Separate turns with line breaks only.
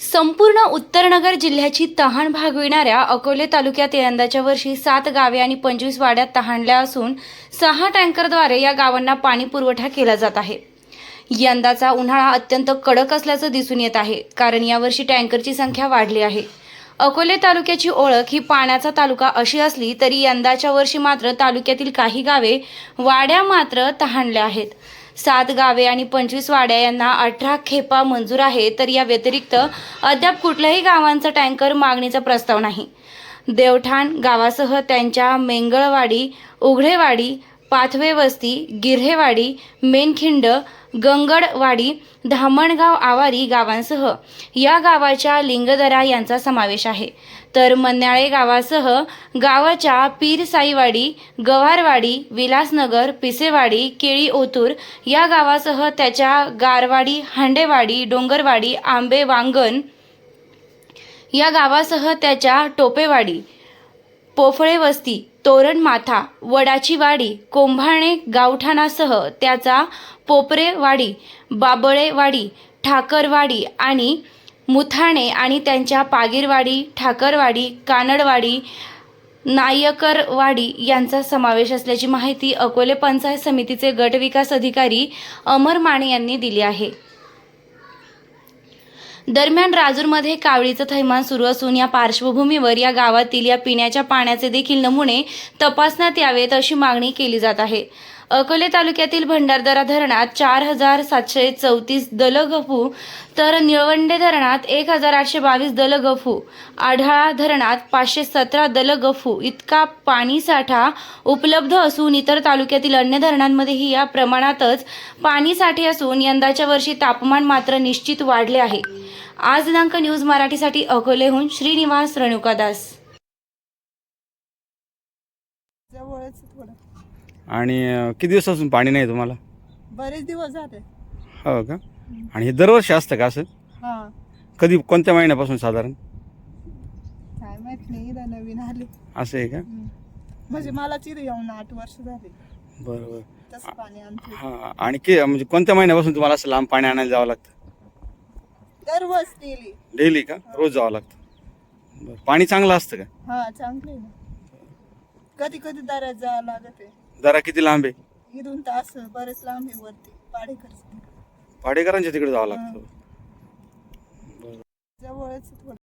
संपूर्ण उत्तरनगर जिल्ह्याची तहान भागविणाऱ्या अकोले तालुक्यात यंदाच्या वर्षी सात गावे आणि पंचवीस वाड्यात तहानल्या असून सहा टँकरद्वारे या गावांना पाणी पुरवठा केला जात आहे. यंदाचा उन्हाळा अत्यंत कडक असल्याचं दिसून येत आहे कारण यावर्षी टँकरची संख्या वाढली आहे. अकोले तालुक्याची ओळख ही पाण्याचा तालुका अशी असली तरी यंदाच्या वर्षी मात्र तालुक्यातील काही गावे वाड्या मात्र तहानल्या आहेत. सात गावे आणि पंचवीस वाड्या यांना अठरा खेपा मंजूर आहे तर या व्यतिरिक्त अद्याप कुठल्याही गावांचा टँकर मागणीचा प्रस्ताव नाही. देवठाण गावासह त्यांच्या मेंगळवाडी उघडेवाडी पाथवे वस्ती गिरहेवाडी मेनखिंड गंगडवाडी धामणगाव आवारी गावांसह या गावाच्या लिंगदरा यांचा समावेश आहे. तर मन्याळे गावासह गावाच्या पीरसाईवाडी गव्हारवाडी विलासनगर पिसेवाडी केळी ओतूर या गावासह त्याच्या गारवाडी हांडेवाडी डोंगरवाडी आंबे वांगण या गावासह त्याच्या टोपेवाडी पोफळे वस्ती तोरण माथा वडाची वाडी कोंभाणे गावठाणासह त्याचा पोपरेवाडी बाबळेवाडी ठाकरवाडी आणि मुथाणे आणि त्यांच्या पागीरवाडी ठाकरवाडी कानडवाडी नायकरवाडी यांचा समावेश असल्याची माहिती अकोले पंचायत समितीचे गट विकास अधिकारी अमर माने यांनी दिली आहे. दरम्यान राजूरमध्ये कावळीचं थैमान सुरू असून या पार्श्वभूमीवर या गावातील या पिण्याच्या पाण्याचे देखील नमुने तपासण्यात यावेत अशी मागणी केली जात आहे. अकोले तालुक्यातील भंडारदरा धरणात चार हजार सातशे चौतीस दल गफू तर निळवंडे धरणात एक हजार आठशे बावीस दल गफू आढाळा धरणात पाचशे सतरा दल गफू इतका पाणीसाठा उपलब्ध असून इतर तालुक्यातील अन्य धरणांमध्येही या प्रमाणातच पाणीसाठे असून यंदाच्या वर्षी तापमान मात्र निश्चित वाढले आहे. आज दिनांक न्यूज मराठीसाठी अकोलेहून श्रीनिवास रेणुकादास
जवळच थोडं.
आणि अं, किती दिवसापासून पाणी नाही तुम्हाला?
बरेच दिवस झाले.
हो का? आणि हे दरवर्षी असतं का असं?
हा.
कधी कोणत्या महिन्यापासून साधारण?
काय माहीत नाही इथं नवीन आले.
असं आहे का?
हम्म. म्हणजे मला चिर येऊन आठ वर्ष झाले.
बरं बरं
तसं पाणी आणते.
हां आणि कि म्हणजे कोणत्या महिन्यापासून तुम्हाला असं लांब पाणी आणायला जावं लागतं?
दररोज नेली
डेली का? रोज जावं लागतं. बरं पाणी चांगलं असतं का?
हा चांगले ना. कधी कधी दऱ्यात जावं लागत. आहे
जरा किती लांब आहे?
इथून तर असं बरेच लांब आहे वरती पाडेकर
भाडेकरांच्या तिकडे जावं लागतं.
जवळच